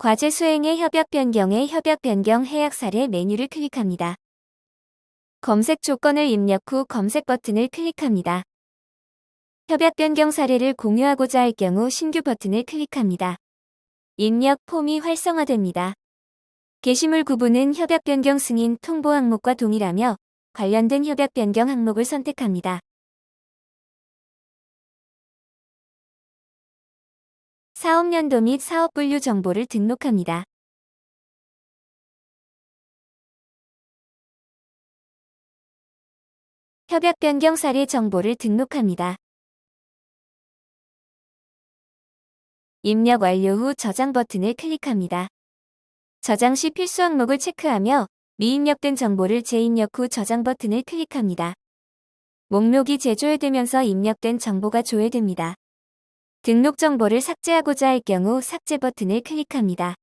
과제 수행의 협약 변경의 협약 변경 해약 사례 메뉴를 클릭합니다. 검색 조건을 입력 후 검색 버튼을 클릭합니다. 협약 변경 사례를 공유하고자 할 경우 신규 버튼을 클릭합니다. 입력 폼이 활성화됩니다. 게시물 구분은 협약 변경 승인 통보 항목과 동일하며 관련된 협약 변경 항목을 선택합니다. 사업연도 및 사업 분류 정보를 등록합니다. 협약 변경 사례 정보를 등록합니다. 입력 완료 후 저장 버튼을 클릭합니다. 저장 시 필수 항목을 체크하며 미입력된 정보를 재입력 후 저장 버튼을 클릭합니다. 목록이 재조회되면서 입력된 정보가 조회됩니다. 등록 정보를 삭제하고자 할 경우 삭제 버튼을 클릭합니다.